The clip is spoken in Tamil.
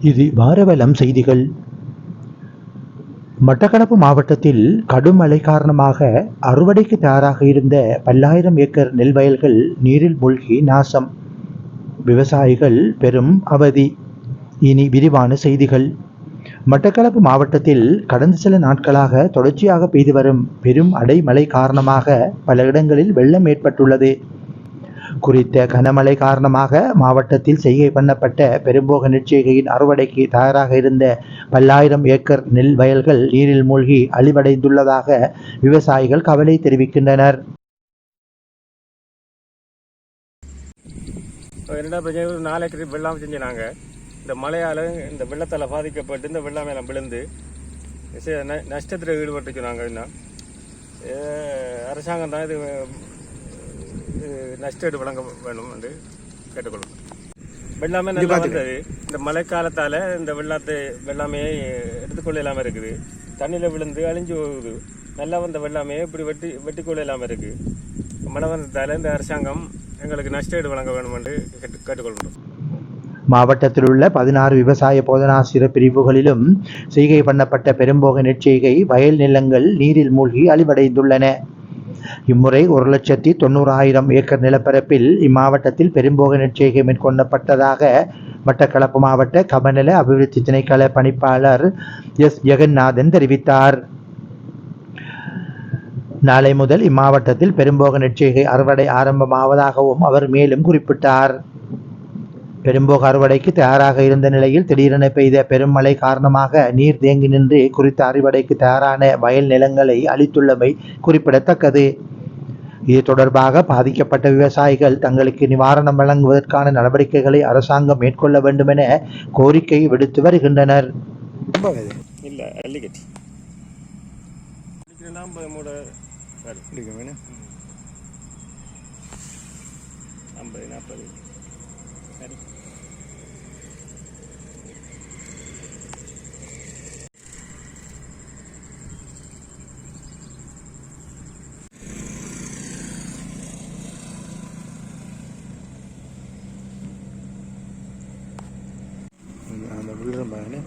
இது வாரவலம் செய்திகள். மட்டக்களப்பு மாவட்டத்தில் கடும் மழை காரணமாக அறுவடைக்கு தயாராக இருந்த பல்லாயிரம் ஏக்கர் நெல் வயல்கள் நீரில் மூழ்கி நாசம். விவசாயிகள் பெரும் அவதி. இனி விரிவான செய்திகள். மட்டக்களப்பு மாவட்டத்தில் கடந்த சில நாட்களாக தொடர்ச்சியாக பெய்து வரும் பெரும் அடைமழை காரணமாக பல இடங்களில் வெள்ளம் ஏற்பட்டுள்ளது. குறித்த கனமழை காரணமாக மாவட்டத்தில் செய்கை பண்ணப்பட்ட பெரும்போக நெற்செய்கையின் அறுவடைக்கு தயாராக இருந்த பல்லாயிரம் ஏக்கர் நெல் வயல்கள் நீரில் மூழ்கி அழிவடைந்துள்ளதாக விவசாயிகள் கவலை தெரிவிக்கின்றனர். என்னடா பிரச்சனை? ஒரு நாலு ஏக்கர் வெள்ளாமை செஞ்சினாங்க. இந்த மழையால் இந்த வெள்ளத்தால் பாதிக்கப்பட்டு இந்த வெள்ளாமை எல்லாம் விழுந்து நஷ்டத்தில் ஈடுபட்டுச்சு நாங்கள் இன்னும் அஹ் அரசாங்கம் தான் இது இது நஷ்டஈடு வழங்க வேணும் என்று கேட்டுக்கொள்ளும் வெள்ளாமை நல்லா வந்தது. இந்த மழைக்காலத்தால் இந்த வெள்ளத்தை வெள்ளாமையை எடுத்துக்கொள்ள இல்லாமல் இருக்குது. தண்ணியில் விழுந்து அழிஞ்சு போகுது. நல்லா வந்த வெள்ளாமையை இப்படி வெட்டி வெட்டிக்கொள்ள இல்லாமல் இருக்குது மழை வந்ததால் இந்த அரசாங்கம் எங்களுக்கு நஷ்டஈடு வழங்க வேண்டும் என்று கேட்டு கேட்டுக்கொள்கிறோம். மாவட்டத்தில் உள்ள பதினாறு விவசாய போதனாசிரியர் பிரிவுகளிலும் செய்கை பண்ணப்பட்ட பெரும்போக நெற்செய்கை வயல் நிலங்கள் நீரில் மூழ்கி அழிவடைந்துள்ளன. இம்முறை ஒரு லட்சத்தி தொண்ணூறாயிரம் ஏக்கர் நிலப்பரப்பில் இம்மாவட்டத்தில் பெரும்போக நெற்செய்கை மேற்கொள்ளப்பட்டதாக மட்டக்களப்பு மாவட்ட கமநல அபிவிருத்தி திணைக்கள பணிப்பாளர் எஸ். ஜெகநாதன் தெரிவித்தார். நாளை முதல் இம்மாவட்டத்தில் பெரும்போக நெற்செய்கை அறுவடை ஆரம்பமாவதாகவும் அவர் மேலும் குறிப்பிட்டார். பெரும்போக அறுவடைக்கு தயாராக இருந்த நிலையில் திடீரென பெய்த பெரும் மழை காரணமாக நீர் தேங்கி நின்று குறித்த அறுவடைக்கு தயாரான வயல் நிலங்களை அளித்துள்ளமை குறிப்பிடத்தக்கது. இது தொடர்பாக பாதிக்கப்பட்ட விவசாயிகள் தங்களுக்கு நிவாரணம் வழங்குவதற்கான நடவடிக்கைகளை அரசாங்கம் மேற்கொள்ள வேண்டும் என கோரிக்கை விடுத்து வருகின்றனர். ஐம்பது நாற்பது. சரி. அந்த விழுறேன் பாருங்க